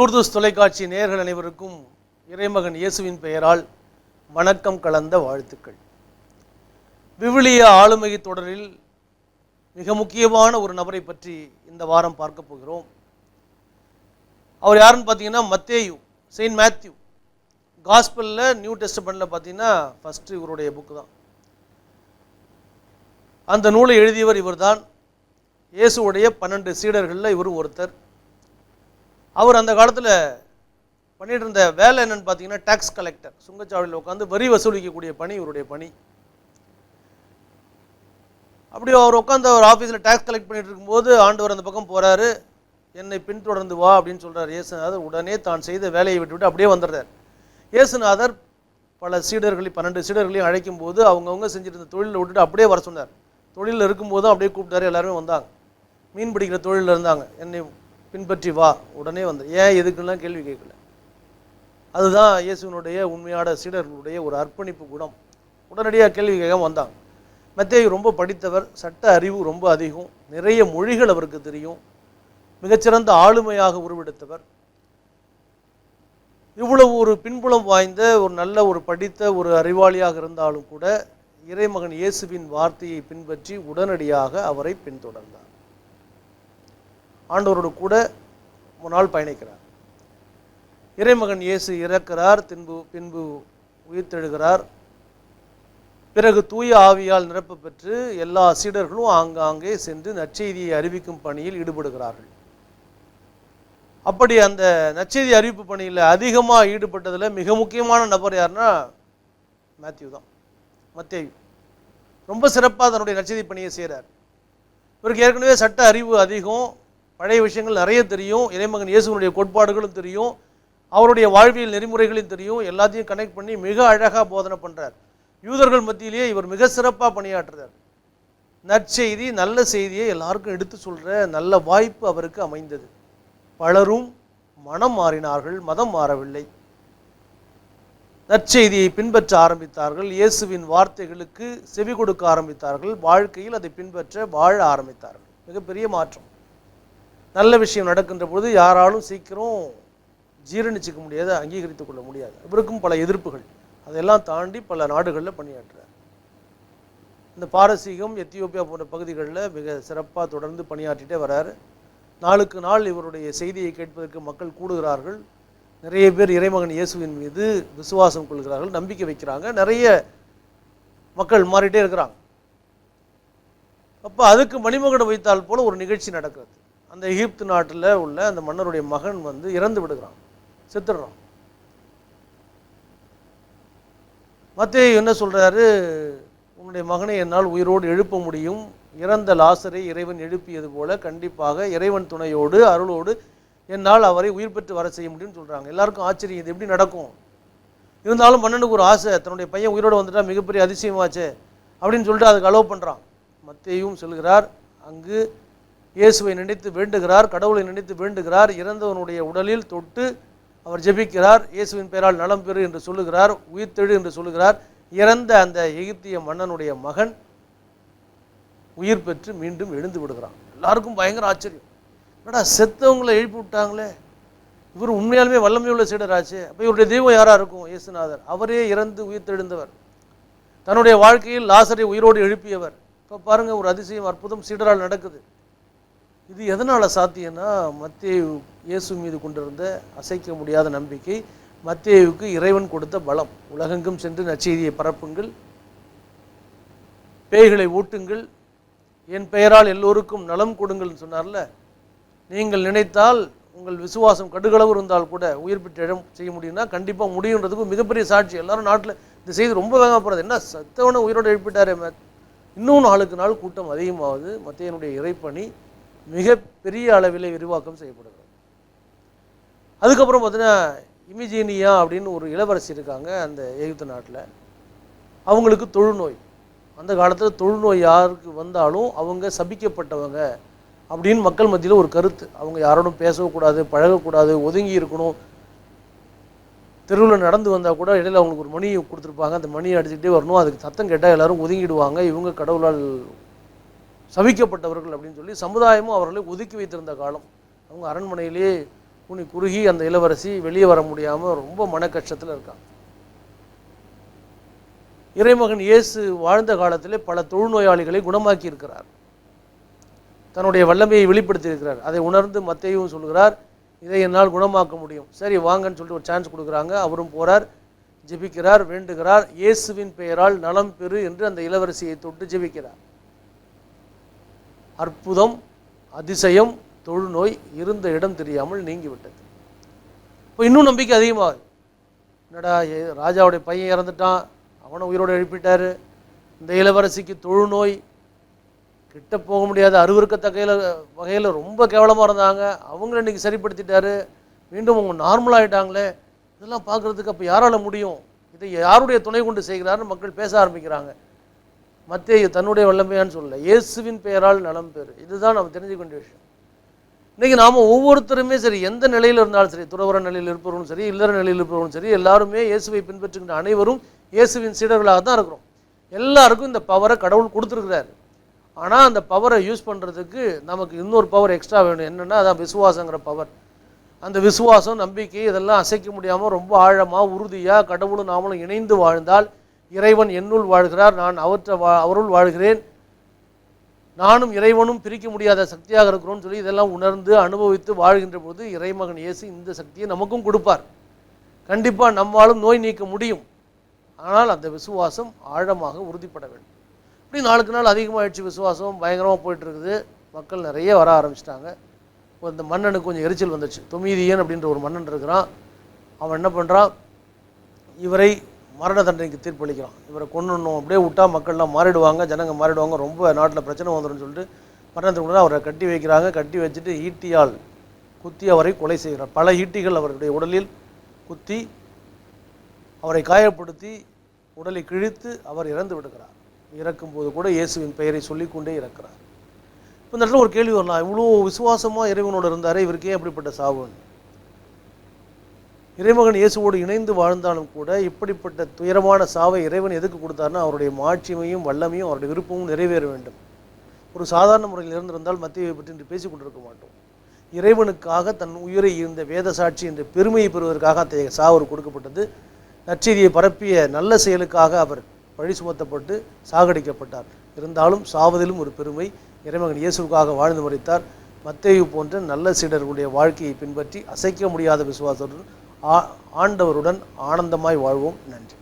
லூர்துஸ் தொலைக்காட்சி நேர்கள் அனைவருக்கும் இறைமகன் இயேசுவின் பெயரால் வணக்கம் கலந்த வாழ்த்துக்கள். விவிலிய ஆளுமை தொடரில் மிக முக்கியமான ஒரு நபரை பற்றி இந்த வாரம் பார்க்க போகிறோம். அவர் யாருன்னு பார்த்தீங்கன்னா மத்தேயு செயின்ட் மேத்யூ காஸ்பலில் நியூ டெஸ்டமெண்ட்டில் பார்த்தீங்கன்னா ஃபஸ்ட்டு இவருடைய புக்கு தான். அந்த நூலை எழுதியவர் இவர்தான். இயேசுடைய பன்னெண்டு சீடர்களில் இவர் ஒருத்தர். அவர் அந்த காலத்தில் பண்ணிட்டு இருந்த வேலை என்னன்னு பார்த்தீங்கன்னா டேக்ஸ் கலெக்டர் சுங்கச்சாவடியில் உட்காந்து வரி வசூலிக்கக்கூடிய பணி இவருடைய பணி. அப்படி அவர் உட்காந்து அவர் ஆஃபீஸில் டேக்ஸ் கலெக்ட் பண்ணிட்டு இருக்கும்போது ஆண்டவர் அந்த பக்கம் போகிறாரு என்னை பின்தொடர்ந்து வா அப்படின்னு சொல்கிறார் இயேசுநாதர். உடனே தான் செய்த வேலையை விட்டுவிட்டு அப்படியே வந்துடுறார். இயேசுநாதர் பல சீடர்களையும் பன்னெண்டு சீடர்களையும் அழைக்கும் போது அவங்கவுங்க செஞ்சுட்டு இருந்த தொழிலை விட்டுட்டு அப்படியே வர சொன்னார். தொழிலில் இருக்கும்போதும் அப்படியே கூப்பிட்டாரு. எல்லாருமே வந்தாங்க. மீன் பிடிக்கிற தொழிலில் இருந்தாங்க. என்னை பின்பற்றி வா. உடனே வந்து ஏன் எதுக்குலாம் கேள்வி கேட்கல. அதுதான் இயேசுவினுடைய உண்மையான சீடர்களுடைய ஒரு அர்ப்பணிப்பு குணம். உடனடியாக கேள்வி கேட்காம வந்தாங்க மத்தேயு ரொம்ப படித்தவர் சட்ட அறிவு ரொம்ப அதிகம் நிறைய மொழிகள் அவருக்கு தெரியும். மிகச்சிறந்த ஆளுமையாக உருவெடுத்தவர். இவ்வளவு ஒரு பின்புலம் வாய்ந்த ஒரு நல்ல ஒரு படித்த ஒரு அறிவாளியாக இருந்தாலும் கூட இறைமகன் இயேசுவின் வார்த்தையை பின்பற்றி உடனடியாக அவரை பின்தொடர்ந்தார் ஆண்டவரோடு கூட முன்னால் பயணிக்கிறார். இறைமகன் இயேசு இறக்கிறார் பின்பு பின்பு உயிர்த்தெழுகிறார். பிறகு தூய ஆவியால் நிரப்ப பெற்று எல்லா சீடர்களும் ஆங்காங்கே சென்று நற்செய்தியை அறிவிக்கும் பணியில் ஈடுபடுகிறார்கள். அப்படி அந்த நச்செய்தி அறிவிப்பு பணியில் அதிகமாக ஈடுபட்டதில் மிக முக்கியமான நபர் யாருன்னா மேத்யூ தான் மத்தேயு. ரொம்ப சிறப்பாக தன்னுடைய நச்செய்தி பணியை செய்கிறார் இவருக்கு ஏற்கனவே சட்ட அறிவு அதிகம் பழைய விஷயங்கள் நிறைய தெரியும் இறைமகன் இயேசுனுடைய கோட்பாடுகளும் தெரியும் அவருடைய வாழ்வியல் நெறிமுறைகளையும் தெரியும் எல்லாத்தையும் கனெக்ட் பண்ணி மிக அழகாக போதனை பண்ணுறார் யூதர்கள் மத்தியிலேயே இவர் மிக சிறப்பாக பணியாற்றுறார். நற்செய்தி நல்ல செய்தியை எல்லாருக்கும் எடுத்து சொல்கிற நல்ல வாய்ப்பு அவருக்கு அமைந்தது. பலரும் மனம் மாறினார்கள் மதம் மாறவில்லை. நற்செய்தியை பின்பற்ற ஆரம்பித்தார்கள் இயேசுவின் வார்த்தைகளுக்கு செவி கொடுக்க ஆரம்பித்தார்கள் வாழ்க்கையில் அதை பின்பற்ற வாழ ஆரம்பித்தார்கள். மிகப்பெரிய மாற்றம். நல்ல விஷயம் நடக்கின்ற பொழுது யாராலும் சீக்கிரம் ஜீரணிச்சிக்க முடியாது அங்கீகரித்துக் கொள்ள முடியாது. இவருக்கும் பல எதிர்ப்புகள். அதெல்லாம் தாண்டி பல நாடுகளில் பணியாற்றுறார். இந்த பாரசீகம் எத்தியோப்பியா போன்ற பகுதிகளில் மிக சிறப்பாக தொடர்ந்து பணியாற்றிட்டே வராரு. நாளுக்கு நாள் இவருடைய செய்தியை கேட்பதற்கு மக்கள் கூடுகிறார்கள். நிறைய பேர் இறைமகன் இயேசுவின் மீது விசுவாசம் கொள்கிறார்கள் நம்பிக்கை வைக்கிறாங்க. நிறைய மக்கள் மாறிட்டே இருக்கிறாங்க. அப்போ அதுக்கு மணிமகுடம் வைத்தால் போல ஒரு நிகழ்ச்சி நடக்கிறது. அந்த எகிப்து நாட்டில் உள்ள அந்த மன்னருடைய மகன் வந்து இறந்து விடுகிறான் செத்துடுறான். மத்திய என்ன சொல்கிறாரு உன்னுடைய மகனை என்னால் உயிரோடு எழுப்ப முடியும். இறந்த லாசரை இறைவன் எழுப்பியது போல கண்டிப்பாக இறைவன் துணையோடு அருளோடு என்னால் அவரை உயிர் பெற்று வர செய்ய முடியும்னு சொல்கிறாங்க எல்லாருக்கும் ஆச்சரியம் இது எப்படி நடக்கும்? இருந்தாலும் மன்னனுக்கு ஒரு ஆசை தன்னுடைய பையன் உயிரோடு வந்துட்டால் மிகப்பெரிய அதிசயமாச்சே அப்படின்னு சொல்லிட்டு அதுக்கு அலோவ் பண்ணுறான் மத்தேயும் செல்கிறார் அங்கு இயேசுவை நினைத்து வேண்டுகிறார் கடவுளை நினைத்து வேண்டுகிறார் இறந்தவனுடைய உடலில் தொட்டு அவர் ஜெபிக்கிறார் இயேசுவின் பெயரால் நலம் பெறு என்று சொல்லுகிறார் உயிர்த்தெழு என்று சொல்லுகிறார். இறந்த அந்த எகிப்திய மன்னனுடைய மகன் உயிர் பெற்று மீண்டும் எழுந்து விடுகிறான். எல்லாருக்கும் பயங்கர ஆச்சரியம். என்னடா செத்தவங்களை எழுப்பி விட்டாங்களே? இவர் உண்மையாலுமே வல்லமையுள்ள சீடராச்சு. அப்போ இவருடைய தெய்வம் யாராக இருக்கும்? இயேசுநாதர். அவரே இறந்து உயிர்த்தெழுந்தவர் தன்னுடைய வாழ்க்கையில் லாசரை உயிரோடு எழுப்பியவர். இப்போ பாருங்கள் ஒரு அதிசயம் அற்புதம் சீடரால் நடக்குது. இது எதனால் சாத்தியம்னா மத்தேயு இயேசு மீது கொண்டிருந்த அசைக்க முடியாத நம்பிக்கை மத்தேயுவுக்கு இறைவன் கொடுத்த பலம். உலகெங்கும் சென்று நச்செய்தியை பரப்புங்கள். பேய்களை ஊட்டுங்கள். என் பெயரால் எல்லோருக்கும் நலம் கொடுங்கள்னு சொன்னார்ல? நீங்கள் நினைத்தால் உங்கள் விசுவாசம் கடுகளவு இருந்தால் கூட உயிர் பெற்ற இடம் செய்ய முடியும்னா கண்டிப்பாக முடியுன்றதுக்கு மிகப்பெரிய சாட்சி. எல்லாரும் நாட்டில் இந்த செய்தி ரொம்ப வேகமாக போகிறது என்ன சத்தவனை உயிரோடு எழுப்பிட்டாரே இன்னும் நாளுக்கு நாள் கூட்டம் அதிகமாகுது. மத்தியனுடைய இறைப்பணி மிக பெரிய அளவில் விரிவாக்கம் செய்யப்படுகிறது. அதுக்கப்புறம் பார்த்தீங்கன்னா இமிஜீனியா அப்படின்னு ஒரு இளவரசி இருக்காங்க அந்த எகிப்து நாட்டில். அவங்களுக்கு தொழுநோய். அந்த காலத்தில் தொழுநோய் யாருக்கு வந்தாலும் அவங்க சபிக்கப்பட்டவங்க அப்படின்னு மக்கள் மத்தியில் ஒரு கருத்து. அவங்க யாரோடும் பேசக்கூடாது பழகக்கூடாது ஒதுங்கி இருக்கணும். தெருவில் நடந்து வந்தால் கூட இடையில் அவங்களுக்கு ஒரு மணி கொடுத்துருப்பாங்க. அந்த மணியை அடிச்சுக்கிட்டே வரணும். அதுக்கு சத்தம் கேட்டால் எல்லோரும் ஒதுங்கிடுவாங்க. இவங்க கடவுளால் சபிக்கப்பட்டவர்கள் அப்படின்னு சொல்லி சமுதாயமும் அவர்களை ஒதுக்கி வைத்திருந்த காலம். அவங்க அரண்மனையிலேயே குனி குறுகி அந்த இளவரசி வெளியே வர முடியாமல் ரொம்ப மன கஷ்டத்தில் இருக்காங்க. இறைமகன் இயேசு வாழ்ந்த காலத்திலே பல தொழுநோயாளிகளை குணமாக்கி இருக்கிறார். தன்னுடைய வல்லமையை வெளிப்படுத்தி இருக்கிறார். அதை உணர்ந்து மத்தையும் சொல்கிறார் இதை என்னால் குணமாக்க முடியும். சரி வாங்கன்னு சொல்லிட்டு ஒரு சான்ஸ் கொடுக்குறாங்க. அவரும் போறார் ஜெபிக்கிறார் வேண்டுகிறார். இயேசுவின் பெயரால் நலம் பெறு என்று அந்த இளவரசியை தொட்டு ஜெபிக்கிறார். அற்புதம் அதிசயம் தொழுநோய் இருந்த இடம் தெரியாமல் நீங்கிவிட்டது. இப்போ இன்னும் நம்பிக்கை அதிகமாகுது என்னடா ராஜாவுடைய பையன் இறந்துட்டான் அவனை உயிரோடு எழுப்பிட்டார். இந்த இளவரசிக்கு தொழுநோய் கிட்ட போக முடியாத அருவருக்கத்தக்கையில் வகையில் ரொம்ப கேவலமாக இருந்தாங்க. அவங்கள இன்னைக்கு சரிப்படுத்திட்டாரு. மீண்டும் அவங்க நார்மலாகிட்டாங்களே இதெல்லாம் பார்க்குறதுக்கு அப்போ யாரால முடியும்? இதை யாருடைய துணை கொண்டு செய்கிறாருன்னு மக்கள் பேச ஆரம்பிக்கிறாங்க. மத்திய தன்னுடைய வல்லமையான்னு சொல்லல. இயேசுவின் பெயரால் நலம் பெறு. இதுதான் நம்ம தெரிஞ்சுக்க வேண்டிய விஷயம். இன்றைக்கி நாம் ஒவ்வொருத்தருமே சரி எந்த நிலையில் இருந்தாலும் சரி துறவர நிலையில் இருப்பவரும் சரி இல்லற நிலையில் இருப்பவரும் சரி எல்லாருமே இயேசுவை பின்பற்றுகின்ற அனைவரும் இயேசுவின் சீடர்களாக தான் இருக்கிறோம். எல்லாருக்கும் இந்த பவரை கடவுள் கொடுத்துருக்கிறாரு. ஆனால் அந்த பவரை யூஸ் பண்ணுறதுக்கு நமக்கு இன்னொரு பவர் எக்ஸ்ட்ரா வேணும். என்னென்னா அதான் விசுவாசங்கிற பவர் அந்த விசுவாசம் நம்பிக்கை இதெல்லாம் அசைக்க முடியாமல் ரொம்ப ஆழமாக உறுதியாக கடவுளும் நாமளும் இணைந்து வாழ்ந்தால் இறைவன் என்னுள் வாழ்கிறார் நான் அவற்றை வா அவருள் வாழ்கிறேன். நானும் இறைவனும் பிரிக்க முடியாத சக்தியாக இருக்கிறோம்னு சொல்லி இதெல்லாம் உணர்ந்து அனுபவித்து வாழ்கின்ற போது இறைமகன் இயேசு இந்த சக்தியை நமக்கும் கொடுப்பார். கண்டிப்பாக நம்மாலும் நோய் நீக்க முடியும். ஆனால் அந்த விசுவாசம் ஆழமாக உறுதிப்பட வேண்டும். இப்படி நாளுக்கு நாள் அதிகமாகிடுச்சு விசுவாசம் பயங்கரமாக போயிட்டு இருக்குது மக்கள் நிறைய வர ஆரம்பிச்சிட்டாங்க. இந்த மன்னனுக்கு கொஞ்சம் எரிச்சல் வந்துச்சு. தொமீதியன் அப்படின்ற ஒரு மன்னன் இருக்கிறான். அவன் என்ன பண்ணுறான் இவரை மரண தண்டனைக்கு தீர்ப்பளிக்கிறான் இவரை கொண்டுணும் அப்படியே விட்டா மக்கள்லாம் மாறிடுவாங்க ஜனங்க மாறிடுவாங்க. ரொம்ப நாட்டில் பிரச்சனை வந்துடும் சொல்லிட்டு மரணத்துக்கு அவரை கட்டி வைக்கிறாங்க. கட்டி வச்சுட்டு ஈட்டியால் குத்தி அவரை கொலை செய்கிறார். பல ஈட்டிகள் அவருடைய உடலில் குத்தி அவரை காயப்படுத்தி உடலை கிழித்து அவர் இறந்து விடுகிறார். இறக்கும்போது கூட இயேசுவின் பெயரை சொல்லிக்கொண்டே இறக்கிறார். இப்போ இந்த இடத்துல ஒரு கேள்வி வரலாம். இவ்வளோ விசுவாசமாக இறைவனோடு இருந்தாரே இவருக்கே அப்படிப்பட்ட சாவுன்னு இறைமகன் இயேசுவோடு இணைந்து வாழ்ந்தாலும் கூட இப்படிப்பட்ட துயரமான சாவை இறைவன் எதுக்கு கொடுத்தாருன்னா அவருடைய மாட்சிமையும் வல்லமையும் அவருடைய விருப்பமும் நிறைவேற வேண்டும். ஒரு சாதாரண முறையில் இருந்திருந்தால் மத்தியை பற்றி இன்று பேசிக் கொண்டிருக்க மாட்டோம். இறைவனுக்காக தன் உயிரை இருந்த வேத சாட்சி என்ற பெருமையை பெறுவதற்காக அத்தகைய சாவர் கொடுக்கப்பட்டது. நற்செய்தியை பரப்பிய நல்ல செயலுக்காக அவர் பழி சுமத்தப்பட்டு சாகடிக்கப்பட்டார். இருந்தாலும் சாவதிலும் ஒரு பெருமை இறைமகன் இயேசுக்காக வாழ்ந்து முறைத்தார். மத்தேயு போன்ற நல்ல சீடர்களுடைய வாழ்க்கையை பின்பற்றி அசைக்க முடியாத விசுவாசத்துடன் ஆண்டவருடன் ஆனந்தமாய் வாழ்வோம். நன்றி.